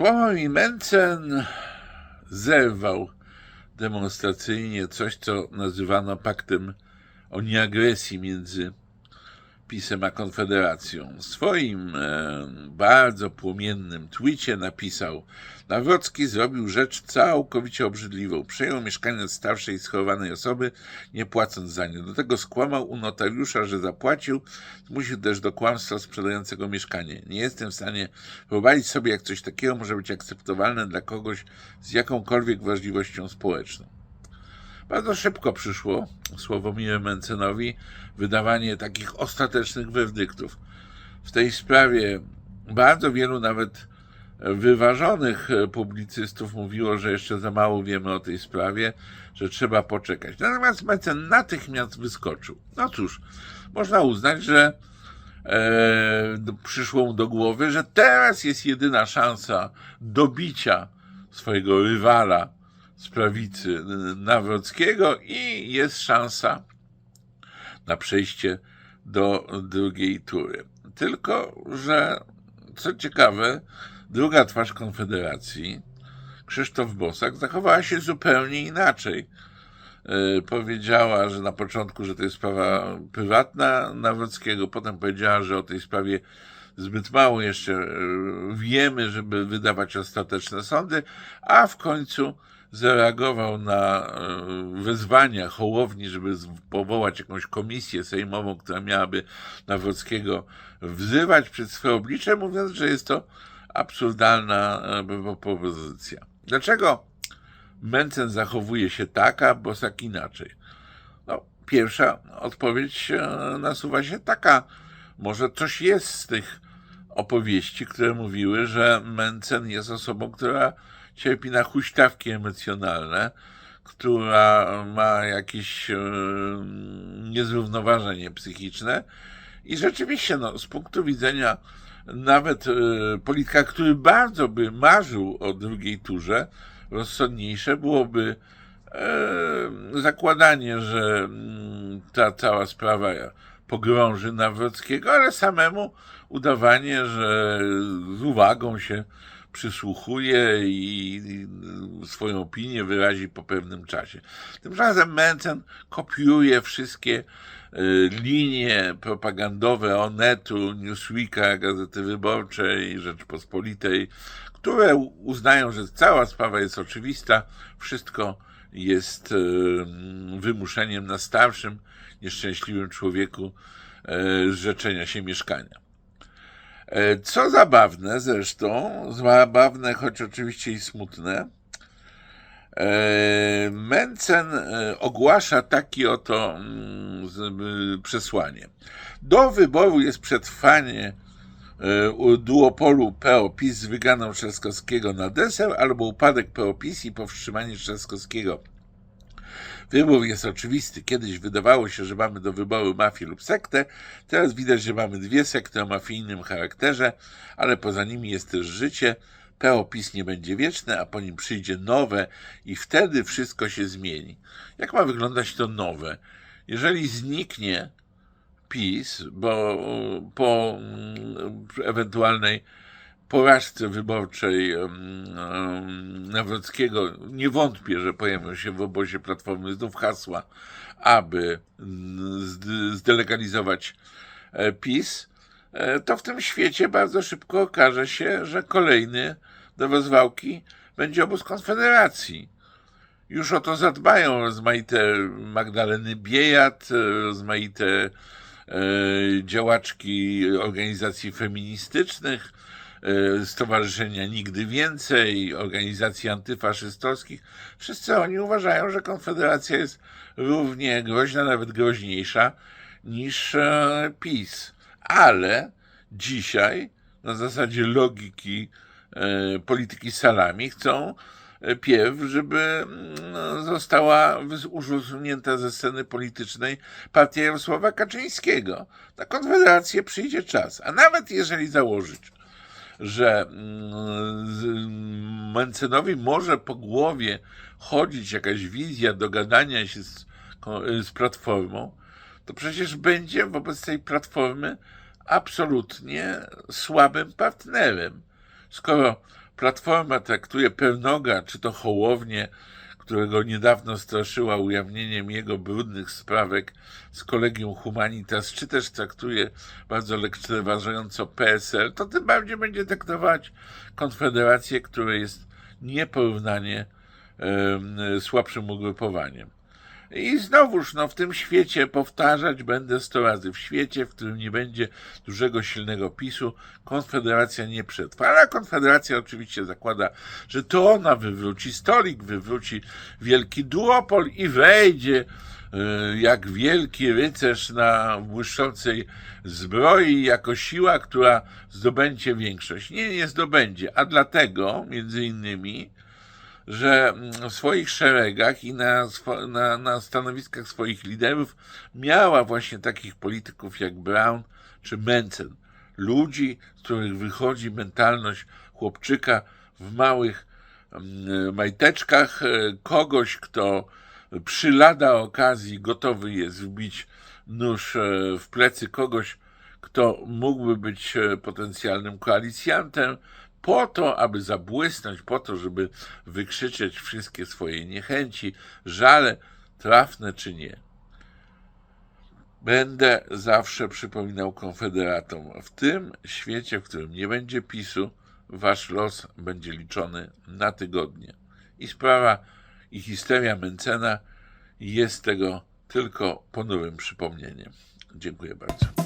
Słowami Mencen zerwał demonstracyjnie coś, co nazywano paktem o nieagresji między PiSem a Konfederacją. W swoim e, bardzo płomiennym twicie napisał Nawrocki zrobił rzecz całkowicie obrzydliwą. Przejął mieszkanie od starszej schowanej osoby, nie płacąc za nie. Do tego skłamał u notariusza, że zapłacił. Zmusił też do kłamstwa sprzedającego mieszkanie. Nie jestem w stanie wyobrazić sobie, jak coś takiego może być akceptowalne dla kogoś z jakąkolwiek wrażliwością społeczną. Bardzo szybko przyszło Sławomirze Mencenowi wydawanie takich ostatecznych werdyktów. W tej sprawie bardzo wielu nawet wyważonych publicystów mówiło, że jeszcze za mało wiemy o tej sprawie, że trzeba poczekać. Natomiast Mencen natychmiast wyskoczył. No cóż, można uznać, że e, przyszło mu do głowy, że teraz jest jedyna szansa dobicia swojego rywala z prawicy Nawrockiego i jest szansa na przejście do drugiej tury. Tylko, że co ciekawe, druga twarz Konfederacji, Krzysztof Bosak, zachowała się zupełnie inaczej. Yy, powiedziała, że na początku, że to jest sprawa prywatna Nawrockiego, potem powiedziała, że o tej sprawie zbyt mało jeszcze yy, wiemy, żeby wydawać ostateczne sądy, a w końcu zareagował na e, wezwania Hołowni, żeby powołać jakąś komisję sejmową, która miałaby Nawrockiego wzywać przed swoje oblicze, mówiąc, że jest to absurdalna e, propozycja. Dlaczego Mencen zachowuje się tak, a Bosak inaczej? No, pierwsza odpowiedź e, nasuwa się taka. Może coś jest z tych opowieści, które mówiły, że Mencen jest osobą, która cierpi na huśtawki emocjonalne, która ma jakieś e, niezrównoważenie psychiczne. I rzeczywiście no, z punktu widzenia nawet e, polityka, który bardzo by marzył o drugiej turze, rozsądniejsze byłoby e, zakładanie, że mm, ta cała sprawa pogrąży Nawrockiego, ale samemu udawanie, że z uwagą się przysłuchuje i swoją opinię wyrazi po pewnym czasie. Tymczasem Mencen kopiuje wszystkie y, linie propagandowe Onetu, Newsweeka, Gazety Wyborczej, Rzeczpospolitej, które uznają, że cała sprawa jest oczywista, wszystko jest y, wymuszeniem na starszym, nieszczęśliwym człowieku y, zrzeczenia się mieszkania. E, co zabawne zresztą, zabawne, choć oczywiście i smutne, e, Mencen e, ogłasza takie oto mm, przesłanie. Do wyboru jest przetrwanie duopolu PO-PiS z wygraną Trzaskowskiego na deser albo upadek PO-PiS i powstrzymanie Trzaskowskiego Wybór jest oczywisty. Kiedyś wydawało się, że mamy do wyboru mafię lub sektę, teraz widać, że mamy dwie sekty o mafijnym charakterze, ale poza nimi jest też życie. PO-PiS nie będzie wieczne, a po nim przyjdzie nowe i wtedy wszystko się zmieni. Jak ma wyglądać to nowe? Jeżeli zniknie PiS, bo po mm, ewentualnej porażce wyborczej Nawrockiego nie wątpię, że pojawią się w obozie Platformy znów hasła, aby zdelegalizować e, PiS, e, to w tym świecie bardzo szybko okaże się, że kolejny do rozwałki będzie obóz Konfederacji. Już o to zadbają rozmaite Magdaleny Biejat, rozmaite e, działaczki organizacji feministycznych, E, stowarzyszenia Nigdy Więcej, organizacji antyfaszystowskich, wszyscy oni uważają, że Konfederacja jest równie groźna, nawet groźniejsza niż e, PiS. Ale dzisiaj, na zasadzie logiki e, polityki salami, chcą pierw, żeby mm, została usunięta ze sceny politycznej partia Jarosława Kaczyńskiego. Na Konfederację przyjdzie czas. A nawet jeżeli założyć, że mm, Mencenowi może po głowie chodzić jakaś wizja dogadania się z, z platformą, to przecież będzie wobec tej platformy absolutnie słabym partnerem. Skoro Platforma traktuje Pernoga, czy to Hołownię, którego niedawno straszyła ujawnieniem jego brudnych sprawek z Kolegium Humanitas, czy też traktuje bardzo lekceważąco PSL, to tym bardziej będzie traktować Konfederację, która jest nieporównanie em, słabszym ugrupowaniem. I znowuż, no, w tym świecie powtarzać będę sto razy, w świecie, w którym nie będzie dużego, silnego PiSu, Konfederacja nie przetrwa. Ale Konfederacja oczywiście zakłada, że to ona wywróci stolik, wywróci wielki duopol i wejdzie y, jak wielki rycerz na błyszczącej zbroi, jako siła, która zdobędzie większość. Nie, nie zdobędzie, a dlatego, między innymi, że mm, w swoich szeregach i na, na, na stanowiskach swoich liderów miała właśnie takich polityków jak Brown czy Mencen. Ludzi, z których wychodzi mentalność chłopczyka w małych mm, majteczkach, e, kogoś, kto przy lada okazji gotowy jest wbić nóż e, w plecy kogoś, kto mógłby być e, potencjalnym koalicjantem, po to, aby zabłysnąć, po to, żeby wykrzyczeć wszystkie swoje niechęci, żale, trafne czy nie. Będę zawsze przypominał konfederatom, w tym świecie, w którym nie będzie PiSu, wasz los będzie liczony na tygodnie. I sprawa i histeria Mencena jest tego tylko ponurym przypomnieniem. Dziękuję bardzo.